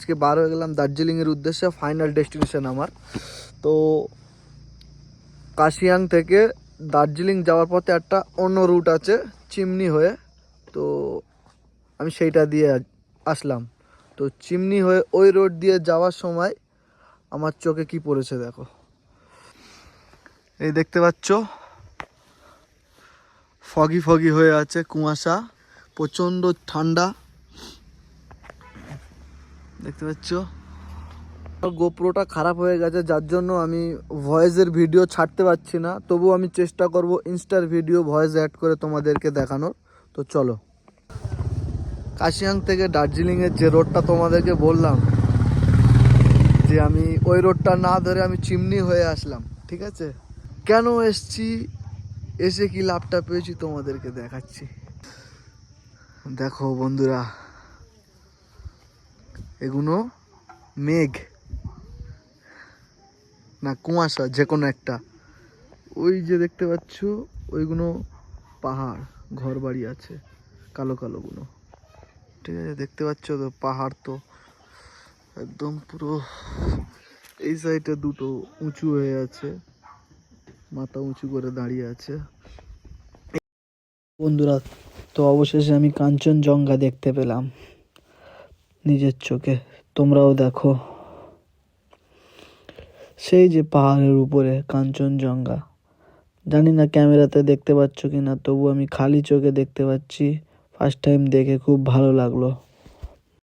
আজকে বার হয়ে গেলাম দার্জিলিংয়ের উদ্দেশ্যে ফাইনাল ডেস্টিনেশন আমার। তো কাশিয়াং থেকে দার্জিলিং যাওয়ার পথে একটা অন্য রুট আছে, চিমনি হয়ে। তো আমি সেইটা দিয়ে আসলাম। তো চিমনি হয়ে ওই রোড দিয়ে যাওয়ার সময় আমার চোখে কি পড়েছে দেখো। এই দেখতে পাচ্ছ? ফগি ফগি হয়ে আছে কুয়াশা, প্রচণ্ড ঠান্ডা। দেখতে পাচ্ছ? গোপ্রোটা খারাপ হয়ে গেছে, যার জন্য আমি ভয়েসের ভিডিও ছাড়তে পারছি না। তবু আমি চেষ্টা করব ইনস্টার ভিডিও ভয়েস অ্যাড করে তোমাদেরকে দেখানোর। তো চলো। কাশিয়াং থেকে দার্জিলিংয়ের যে রোডটা তোমাদেরকে বললাম, যে আমি ওই রোডটা না ধরে আমি চিমনি হয়ে আসলাম, ঠিক আছে? কেন এসছি? এসে কি লাভটা পেয়েছি তোমাদেরকে দেখাচ্ছি। দেখো বন্ধুরা এগুলো মেঘ। না, কুয়াশা যে কোনো একটা। ওই যে দেখতে পাচ্ছ ওইগুলো পাহাড় ঘর বাড়ি আছে, কালো কালোগুলো ঠিক আছে, দেখতে পাচ্ছ তো, পাহাড় তো একদম পুরো এই সাইডে দুটো উঁচু হয়ে আছে, মাথা উঁচু করে দাঁড়িয়ে আছে। বন্ধুরা, তো অবশেষে আমি কাঞ্চনজঙ্ঘা দেখতে পেলাম। নিজের চোখে। তোমরাও দেখো। সেই যে পাহাড়ের উপরে কাঞ্চনজঙ্ঘা। জানি না ক্যামেরাতে দেখতে পাচ্ছ কি না তবু আমি খালি চোখে দেখতে পাচ্ছি। ফার্স্ট টাইম দেখে খুব ভালো লাগল।